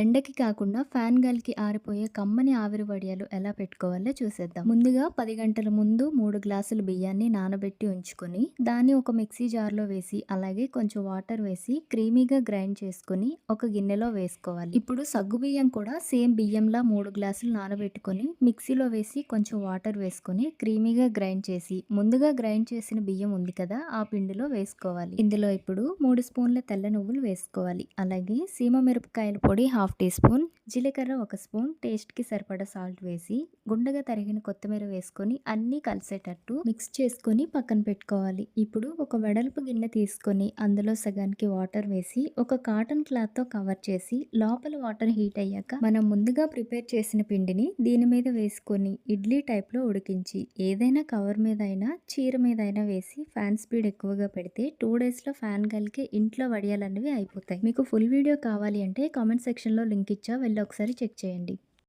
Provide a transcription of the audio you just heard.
ఎండకి కాకుండా ఫ్యాన్ గాలికి ఆరిపోయే కమ్మని ఆవిరి వడియాలు ఎలా పెట్టుకోవాలో చూసేద్దాం. ముందుగా పది గంటల ముందు మూడు గ్లాసులు బియ్యాన్ని నానబెట్టి ఉంచుకొని దాన్ని ఒక మిక్సీ జార్లో వేసి అలాగే కొంచెం వాటర్ వేసి క్రీమీగా గ్రైండ్ చేసుకొని ఒక గిన్నెలో వేసుకోవాలి. ఇప్పుడు సగ్గు బియ్యం కూడా సేమ్ బియ్యంలా మూడు గ్లాసులు నానబెట్టుకొని మిక్సీలో వేసి కొంచెం వాటర్ వేసుకొని క్రీమీగా గ్రైండ్ చేసి ముందుగా గ్రైండ్ చేసిన బియ్యం ఉంది కదా ఆ పిండిలో వేసుకోవాలి. ఇందులో ఇప్పుడు మూడు స్పూన్ల తెల్ల నువ్వులు వేసుకోవాలి. అలాగే సీమ మిరపకాయల పొడి హాఫ్ హాఫ్ టీ స్పూన్ జీలకర్ర ఒక స్పూన్ టేస్ట్కి సరిపడా సాల్ట్ వేసి గుండగా తరిగిన కొత్తిమీర వేసుకొని అన్నీ కలిసేటట్టు మిక్స్ చేసుకొని పక్కన పెట్టుకోవాలి. ఇప్పుడు ఒక వెడల్పు గిన్నె తీసుకొని అందులో సగానికి వాటర్ వేసి ఒక కాటన్ క్లాత్తో కవర్ చేసి లోపల వాటర్ హీట్ అయ్యాక మనం ముందుగా ప్రిపేర్ చేసిన పిండిని దీని మీద వేసుకొని ఇడ్లీ టైప్లో ఉడికించి ఏదైనా కవర్ మీద అయినా చీర మీద అయినా వేసి ఫ్యాన్ స్పీడ్ ఎక్కువగా పెడితే టూ డేస్లో ఫ్యాన్ కలిగి ఇంట్లో వడియాలన్నవి అయిపోతాయి. మీకు ఫుల్ వీడియో కావాలి అంటే కామెంట్ సెక్షన్లో లింక్ ఇచ్చా వెళ్ళి ఒకసారి చెక్ చేయండి.